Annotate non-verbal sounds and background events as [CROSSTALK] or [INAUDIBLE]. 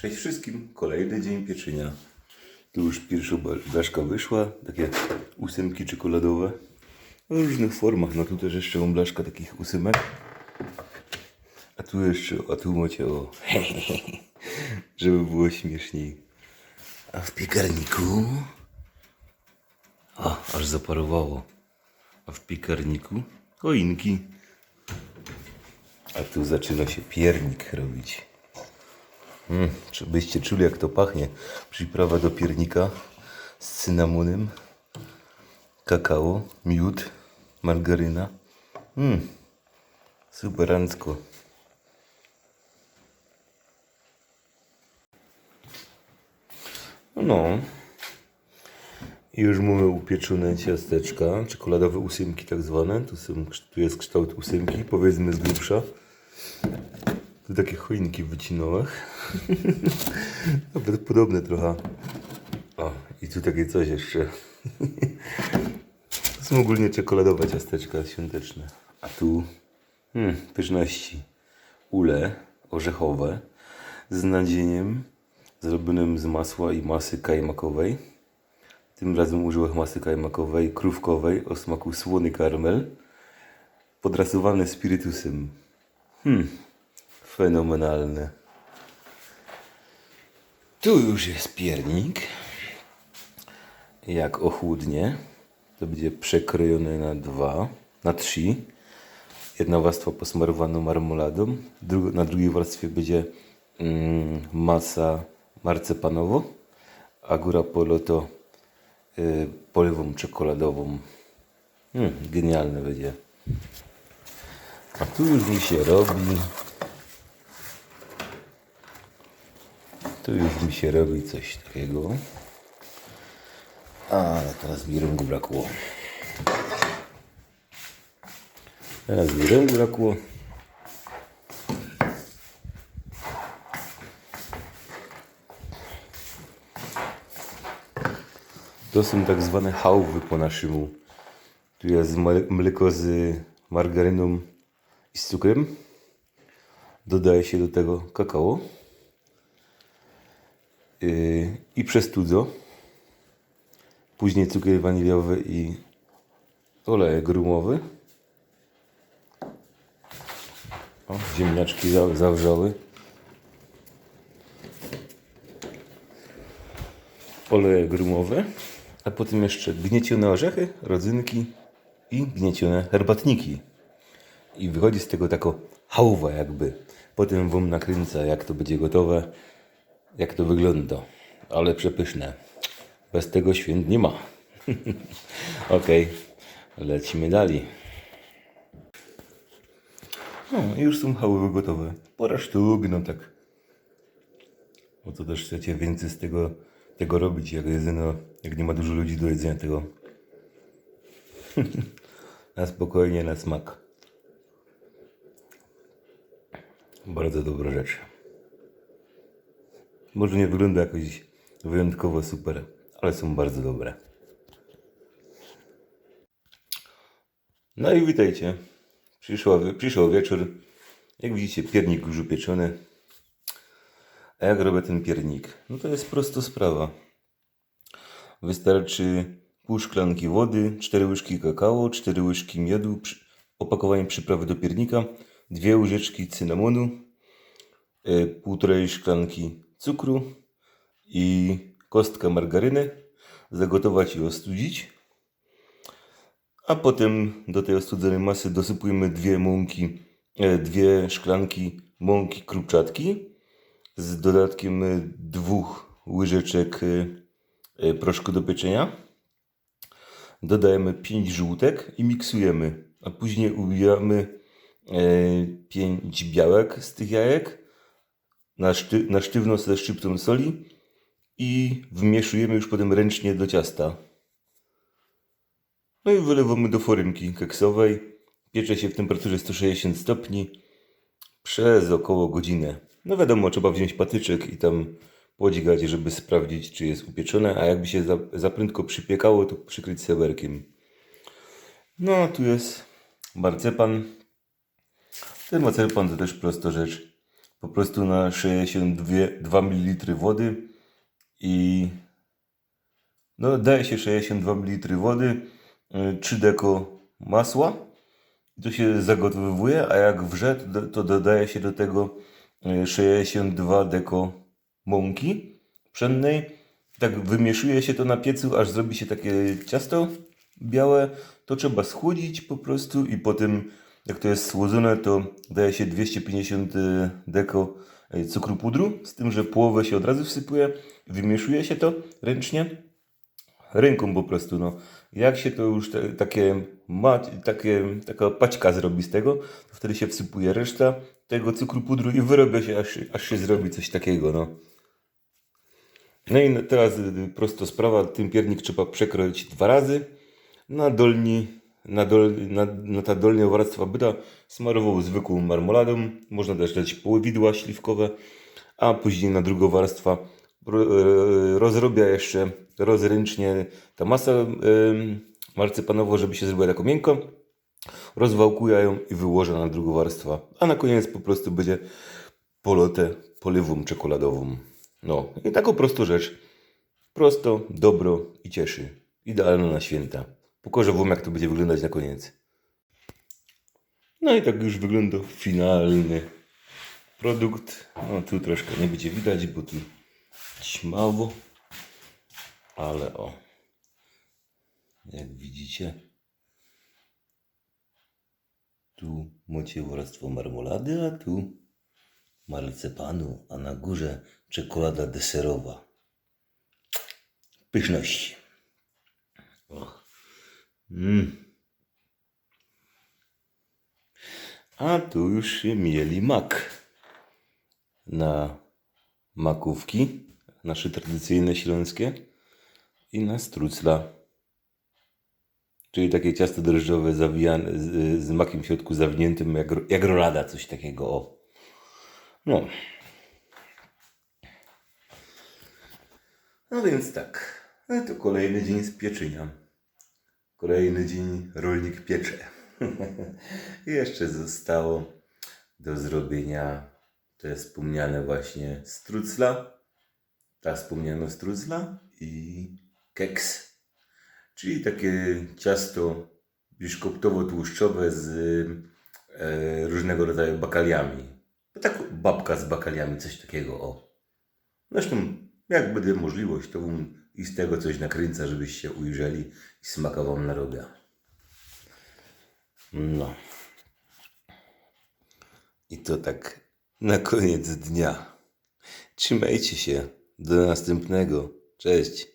Cześć wszystkim, kolejny dzień pieczenia. Tu już pierwsza blaszka wyszła, takie ósemki czekoladowe. W różnych formach, no tu też jeszcze mam blaszka takich ósemek. A tu jeszcze, a tu macie o, [LAUGHS] żeby było śmieszniej. A w piekarniku, o, aż zaparowało. A w piekarniku choinki. A tu zaczyna się piernik robić. Mm, czy byście czuli jak to pachnie? Przyprawa do piernika z cynamonem, kakao, miód, margaryna. Mm, superancko. No. I już mamy upieczone ciasteczka, czekoladowe ósemki tak zwane. Tu, są, tu jest kształt ósemki, powiedzmy z grubsza. Tu takie choinki w wycinołach. [LAUGHS] Nawet podobne trochę. O, i tu takie coś jeszcze. To [LAUGHS] są ogólnie czekoladowe ciasteczka świąteczne. A tu hmm, pyszności. Ule orzechowe z nadzieniem zrobionym z masła i masy kajmakowej. Tym razem użyłem masy kajmakowej, krówkowej o smaku słony karmel, podrasowany spirytusem. Hmm, fenomenalne. Tu już jest piernik. Jak ochłodnie, to będzie przekrojone na dwa, na trzy. Jedna warstwa posmarowana marmoladą, na drugiej warstwie będzie mm, masa marcepanowo, a góra polo to y, polewą czekoladową. Mm, genialne będzie. A tu już mi się robi. Tu już mi się robi coś takiego. Ale teraz mi rąk brakło. Teraz mi rąk brakło. To są tak zwane hałwy po naszemu. Tu jest mle- mleko z margaryną i z cukrem. Dodaje się do tego kakao yy, i przestudzo. Później cukier waniliowy i olej grumowy. O, ziemniaczki za- zawrzały. Oleje grumowe. A potem jeszcze gniecione orzechy, rodzynki i gniecione herbatniki. I wychodzi z tego taka hałwa jakby. Potem wam nakręca jak to będzie gotowe, jak to wygląda. Ale przepyszne. Bez tego święt nie ma. [LAUGHS] Okej, lecimy dalej. No już są haływy gotowe. Pora sztuk, no tak. Bo co też chcecie więcej z tego, tego robić, jak jedzeno, jak nie ma dużo ludzi do jedzenia tego. [LAUGHS] na spokojnie, na smak. Bardzo dobra rzecz. Może nie wygląda jakoś wyjątkowo super, ale są bardzo dobre. No i witajcie. Przyszła, przyszedł wieczór. Jak widzicie, piernik już upieczony. A jak robię ten piernik? No to jest prosta sprawa. Wystarczy pół szklanki wody, 4 łyżki kakao, 4 łyżki miodu, opakowanie przyprawy do piernika, dwie łyżeczki cynamonu, y, półtorej szklanki cukru i kostka margaryny. Zagotować i ostudzić. A potem do tej ostudzonej masy dosypujemy dwie mąki, e, dwie szklanki mąki krupczatki z dodatkiem e, dwóch łyżeczek e, proszku do pieczenia. Dodajemy 5 żółtek i miksujemy, a później ubijamy 5 białek z tych jajek na, szty, na sztywno ze szczyptą soli i wmieszujemy już potem ręcznie do ciasta. No i wylewamy do foremki keksowej. Piecze się w temperaturze 160 stopni przez około godzinę. No wiadomo, trzeba wziąć patyczek i tam podźgać, żeby sprawdzić, czy jest upieczone, a jakby się za, za prędko przypiekało, to przykryć sewerkiem. No, tu jest marcepan. Ten marcepan to też prosta rzecz. Po prostu na 62 ml wody i no daje się 62 ml wody, y, 3 deko masła. To się zagotowuje, a jak wrze, to, do- to dodaje się do tego y, 62 deko mąki pszennej. Tak wymieszuje się to na piecu, aż zrobi się takie ciasto białe. To trzeba schłodzić po prostu i potem jak to jest schłodzone, to daje się 250 deko y, cukru pudru, z tym, że połowę się od razu wsypuje, wymieszuje się to ręcznie ręką po prostu, no. Jak się to już te, takie, ma, takie, taka paćka zrobi z tego, to wtedy się wsypuje reszta tego cukru pudru i wyrobia się, aż, aż się zrobi coś takiego, no. No i teraz y, prosto sprawa, ten piernik trzeba przekroić dwa razy. Na dolni, na, dol, na, na ta dolnia warstwa byta smarował zwykłą marmoladą. Można też dać połowidła śliwkowe, a później na drugą warstwa ro- e, rozrobia jeszcze rozręcznie ta masa em, marcepanowa, żeby się zrobiła taką miękką. Rozwałkuje ją i wyłożę na drugą warstwę. A na koniec po prostu będzie polotę polewą czekoladową. No i taką prostą rzecz. Prosto, dobro i cieszy. Idealna na święta. Pokażę wam jak to będzie wyglądać na koniec. No i tak już wygląda finalny produkt. No tu troszkę nie będzie widać, bo tu ćmawo. Ale o. Jak widzicie. Tu macie warstwo marmolady, a tu marcepanu, a na górze czekolada deserowa. Pyszności. Och. Mm. A tu już się mieli mak. Na makówki, nasze tradycyjne śląskie i na strucla. Czyli takie ciasto drożdżowe zawijane, z, z makiem w środku zawiniętym jak, jak rolada, coś takiego. O. No. No więc tak. No to kolejny dzień z pieczenia. Kolejny dzień rolnik piecze. [LAUGHS] Jeszcze zostało do zrobienia te wspomniane właśnie strucla. Ta wspomniana strucla i keks. Czyli takie ciasto biszkoptowo-tłuszczowe z e, różnego rodzaju bakaliami. No tak babka z bakaliami, coś takiego, o. Zresztą, jak będzie możliwość, to wam i z tego coś nakręcę, żebyście ujrzeli i smaka wam narobię. No. I to tak na koniec dnia. Trzymajcie się. Do następnego. Cześć.